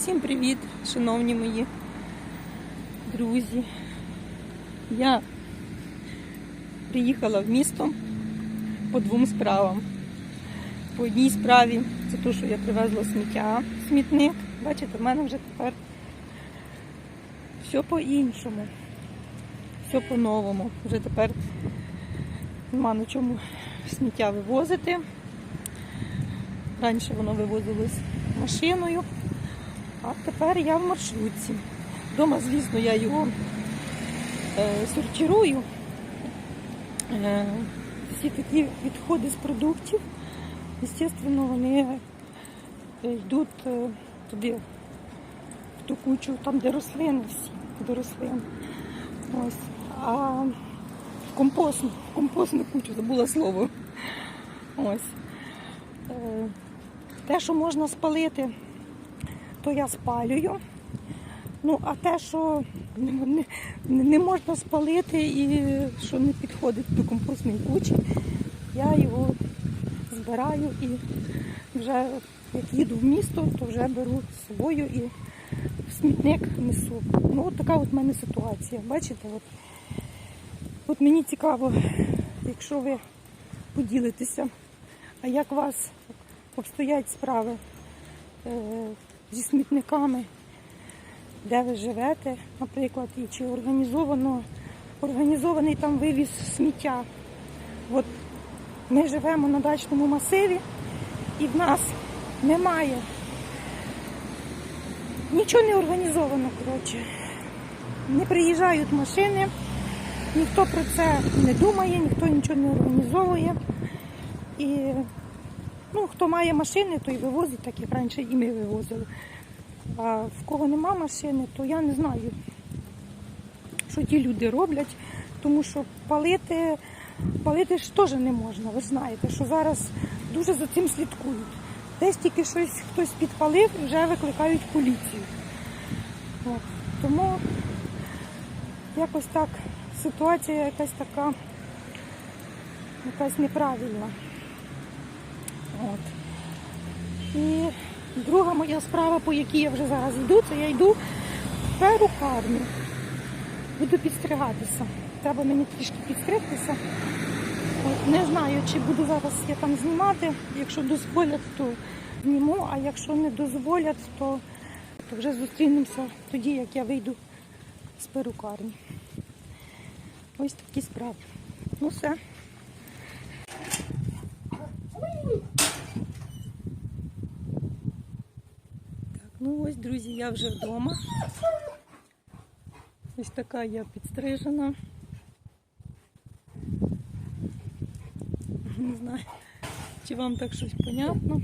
Всім привіт, шановні мої друзі. Я приїхала в місто по двом справам. По одній справі це те, що я привезла сміття, смітник. Бачите, в мене вже тепер все по-іншому, все по-новому. Вже тепер нема на чому сміття вивозити. Раніше воно вивозилось машиною, а тепер я в маршрутці. Дома, звісно, я його е, сортирую. Е, всі такі відходи з продуктів, звісно, вони е, йдуть е, туди, в ту кучу, там, де рослини всі, де рослин. Ось. А компостну, компостну кучу, забула слово. Ось. Е, те, що можна спалити, то я спалюю. Ну, а те, що не, не, можна спалити і що не підходить до компостної кучі, я його збираю і вже як їду в місто, то вже беру з собою і в смітник несу. Ну, от така от в мене ситуація. Бачите, от, от мені цікаво, якщо ви поділитеся, а як у вас обстоять справи е, зі смітниками, де ви живете, наприклад, і чи організовано, організований там вивіз сміття. От ми живемо на дачному масиві і в нас немає. Нічого не організовано, коротше. Не приїжджають машини, ніхто про це не думає, ніхто нічого не організовує. І ну, хто має машини, той вивозить, так як раніше і ми вивозили. А в кого нема машини, то я не знаю, що ті люди роблять, тому що палити, палити ж теж не можна. Ви знаєте, що зараз дуже за цим слідкують. Десь тільки щось хтось підпалив і вже викликають поліцію. От. Тому якось так ситуація якась така, якась неправильна. От. І друга моя справа, по якій я вже зараз йду, це я йду в перукарню. Буду підстригатися. Треба мені трішки підстригтися. От, не знаю, чи буду зараз я там знімати. Якщо дозволять, то зніму, а якщо не дозволять, то, то вже зустрінемося тоді, як я вийду з перукарні. Ось такі справи. Ну все. Так, ну ось, друзі, я вже вдома. Ось така я підстрижена. Не знаю, чи вам так щось понятно.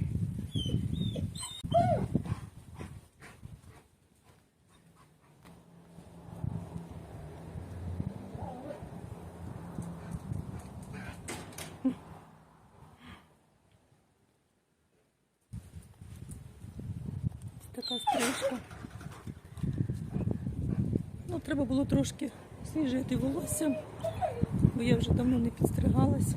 Ось така стрижка. Було трошки свіжити волосся, бо я вже давно не підстригалася.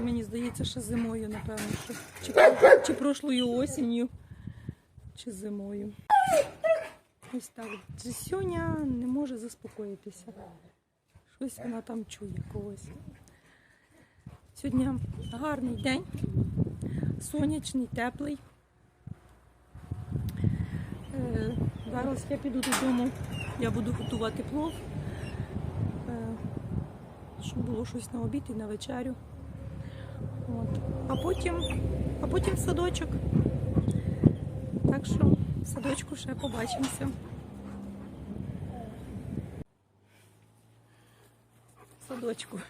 Мені здається, що зимою, напевно, що чи, чи прошлою осінню, чи зимою. Ось так. Джесюня не може заспокоїтися. Щось вона там чує когось. Сьогодні гарний день, сонячний, теплий. Зараз я піду додому, я буду готувати плов, е, щоб було щось на обід і на вечерю. От. А потім, а потім садочок. Так що в садочку ще побачимося. Садочку.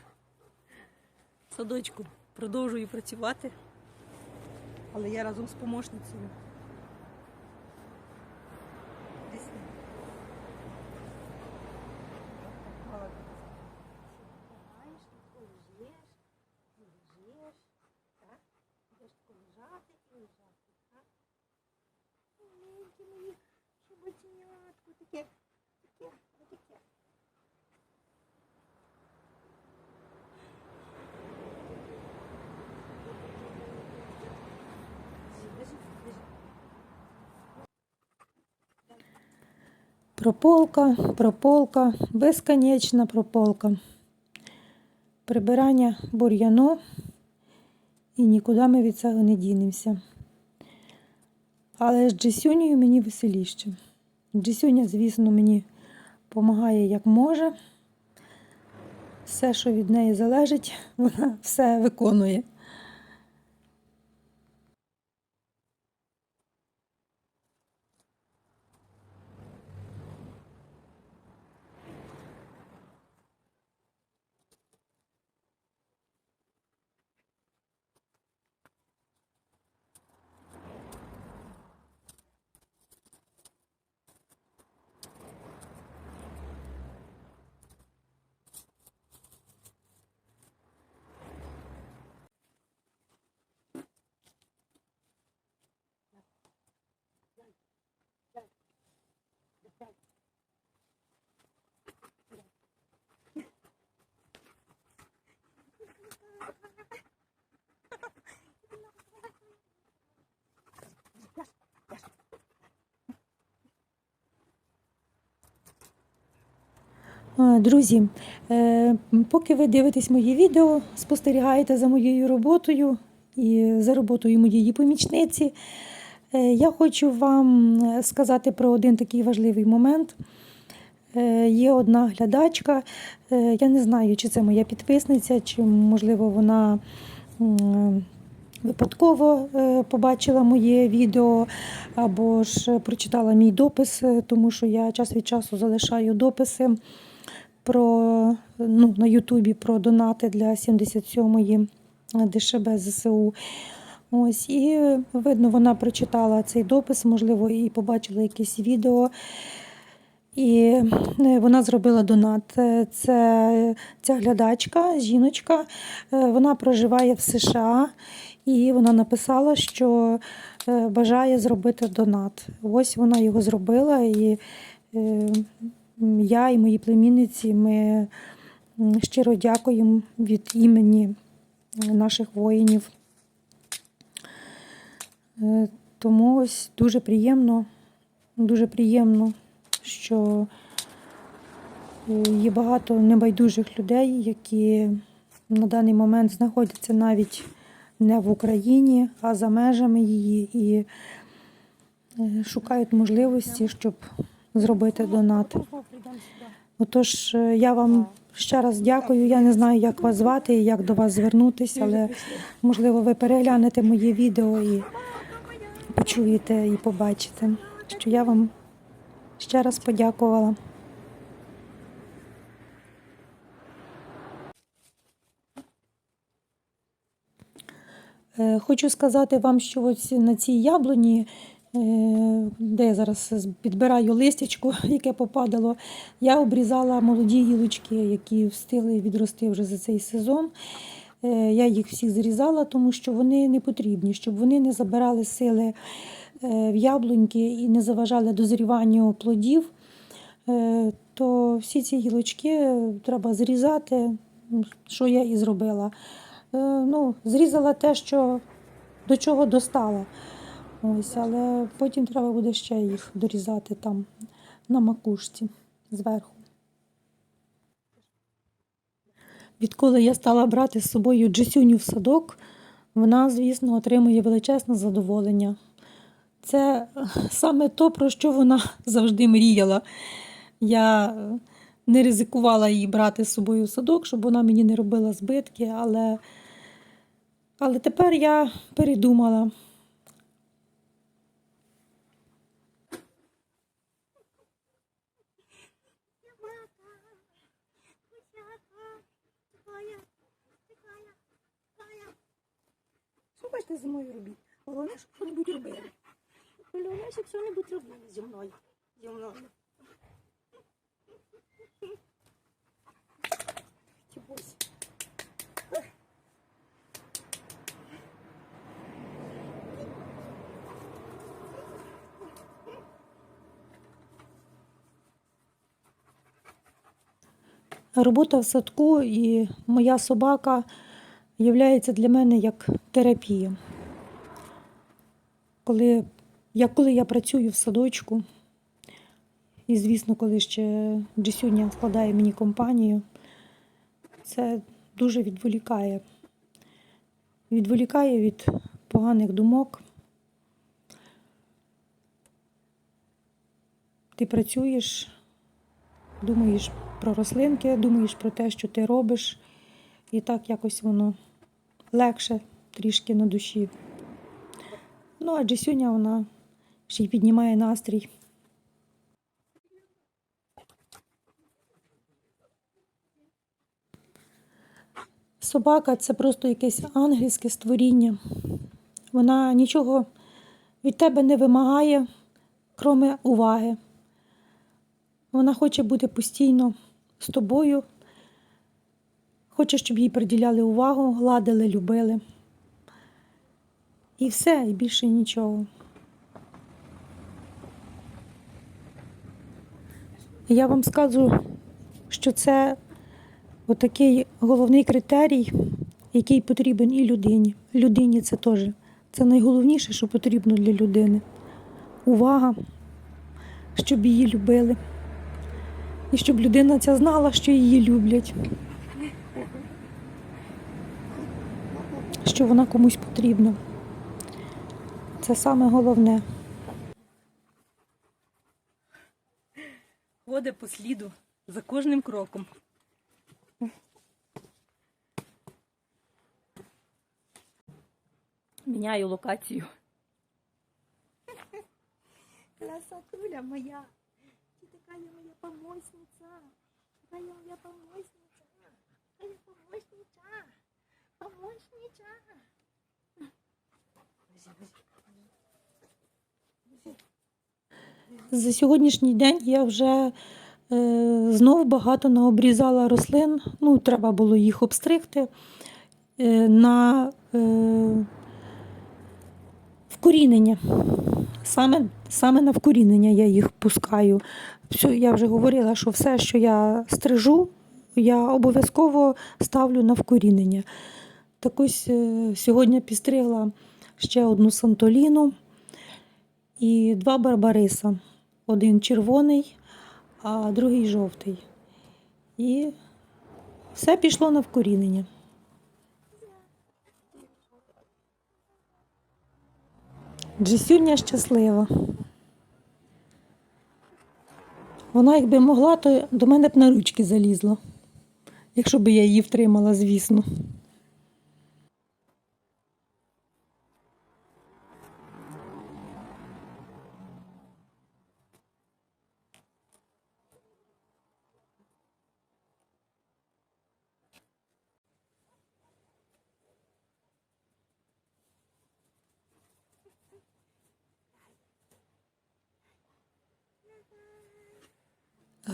Садочку продовжую працювати, але я разом з помощницею. лежати, а? Маленькі мої щебоченятку, таке, таке, таке. Прополка, прополка, безконечна прополка. Прибирання бур'яно, і нікуди ми від цього не дінемося. Але з Джесюнею мені веселіше. Джесюня, звісно, мені допомагає як може. Все, що від неї залежить, вона все виконує. Е, Друзі, е, поки ви дивитесь мої відео, спостерігаєте за моєю роботою і за роботою моєї помічниці, я хочу вам е, сказати про один такий важливий момент. Е, Є одна глядачка, е, я не знаю, чи це моя підписниця, чи, можливо, вона випадково е, побачила моє відео або ж прочитала мій допис, е, тому що я час від часу залишаю дописи про, ну, на Ютубі про донати для 77-ї ДШБ ЗСУ. Ось, і е, видно, вона прочитала цей допис, можливо, і побачила якесь відео. І е, вона зробила донат. Е, Це ця глядачка, жіночка, вона проживає в США, і вона написала, що бажає зробити донат. Ось вона його зробила, і я і мої племінниці ми щиро дякуємо від імені наших воїнів. Е, Тому ось дуже приємно, дуже приємно, що е, є багато небайдужих людей, які на даний момент знаходяться навіть не в Україні, а за межами її, і е, шукають можливості, щоб зробити донат. Отож, я вам ще раз дякую. Я не знаю, як вас звати і як до вас звернутися, але можливо ви переглянете моє відео і почуєте і побачите, що я вам ще раз подякувала. Е, Хочу сказати вам, що ось на цій яблуні, е, де я зараз підбираю листячко, яке попадало, я обрізала молоді гілочки, які встигли відрости вже за цей сезон. Е, Я їх всіх зрізала, тому що вони не потрібні, щоб вони не забирали сили е, в яблуньки і не заважали дозріванню плодів. Е, То всі ці гілочки треба зрізати, що я і зробила. Ну, зрізала те, що до чого достала. Ось, але потім треба буде ще їх дорізати там на макушці зверху. Відколи я стала брати з собою Джесюню в садок, вона, звісно, отримує величезне задоволення. Це е, саме то, про що вона завжди мріяла. Я е, не ризикувала її брати з собою в садок, щоб вона мені не робила збитки, але, але тепер я передумала. Що хочете зі мною робити? Головне, щоб що-небудь робили. Головне, щоб що-небудь робили зі мною. Зі мною. Робота в садку і моя собака є для мене як терапія. Коли я, коли я працюю в садочку, І, звісно, коли ще Джисюня складає мені компанію, це дуже відволікає. Відволікає від поганих думок. Ти працюєш, думаєш про рослинки, думаєш про те, що ти робиш, і так якось воно легше трішки на душі. Ну, а Джисюня вона ще й піднімає настрій. Собака це просто якесь ангельське створіння. Вона нічого від тебе не вимагає, кроме уваги. Вона хоче бути постійно з тобою, хоче, щоб їй приділяли увагу, гладили, любили. І все, і більше нічого. Я вам скажу, що це отакий головний критерій, який потрібен і людині. Людині це теж. Це найголовніше, що потрібно для людини. Увага, щоб її любили. І щоб людина ця знала, що її люблять. Що вона комусь потрібна. Це саме головне. Ходить по сліду за кожним кроком. Міняю локацію. Красотуля моя, ты такая моя помощница, такая моя помощница, такая помощница, помощница. За сьогоднішній день я вже е, знов багато наобрізала рослин. Ну, треба було їх обстригти. Е, на е, вкорінення. Саме, саме на вкорінення я їх пускаю. Все, я вже говорила, що все, що я стрижу, я обов'язково ставлю на вкорінення. Так ось е, сьогодні підстригла ще одну сантоліну і два барбариса. Один червоний, а другий жовтий. І все пішло на вкорінення. Джесюня щаслива. Вона, якби могла, то до мене б на ручки залізла. Якщо б я її втримала, звісно.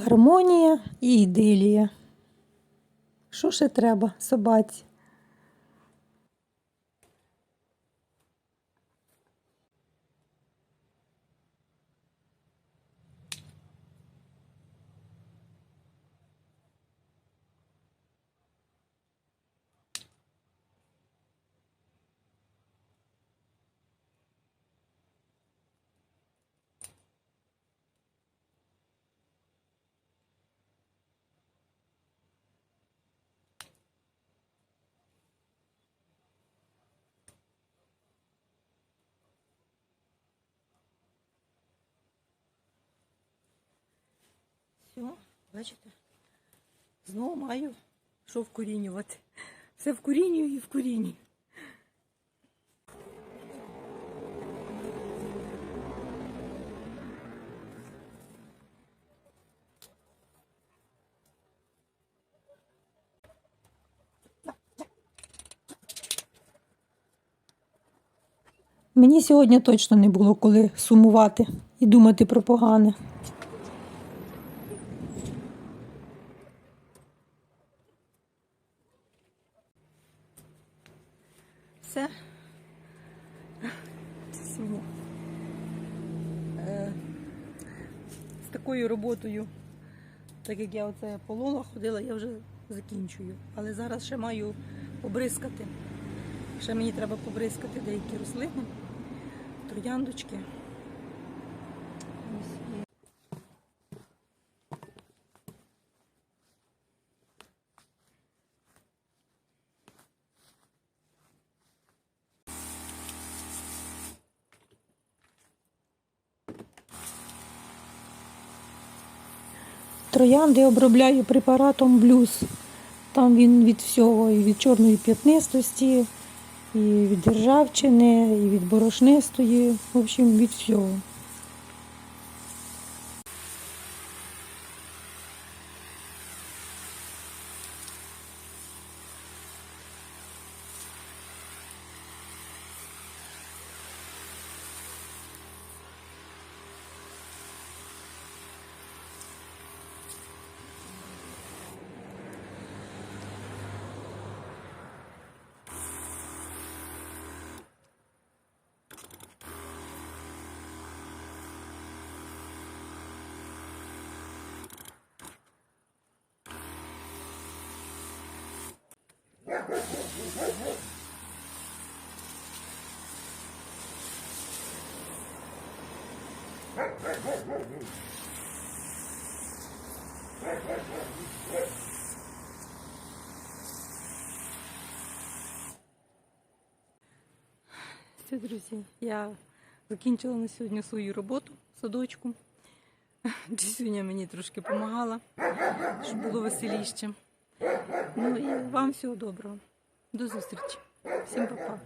Гармонія і ідилія. Що ще треба собаці? Все, бачите? Знову маю що вкорінювати. Все вкорінюю і вкорінюю. Мені сьогодні точно не було коли сумувати і думати про погане. Свиня. Е, з такою роботою, так як я оце полола ходила, я вже закінчую. Але зараз ще маю побризкати. Ще мені треба побризкати деякі рослини, трояндочки. Ось і троянди обробляю препаратом блюз. Там він від всього, і від чорної п'ятнистості, і від державчини, і від борошнистої, в общем, від всього. Все, друзі, я закінчила на сьогодні свою роботу садочку. Сьогодні мені трошки допомагала, щоб було веселіще. Ну і вам всього доброго. До зустрічі. Всім па-па.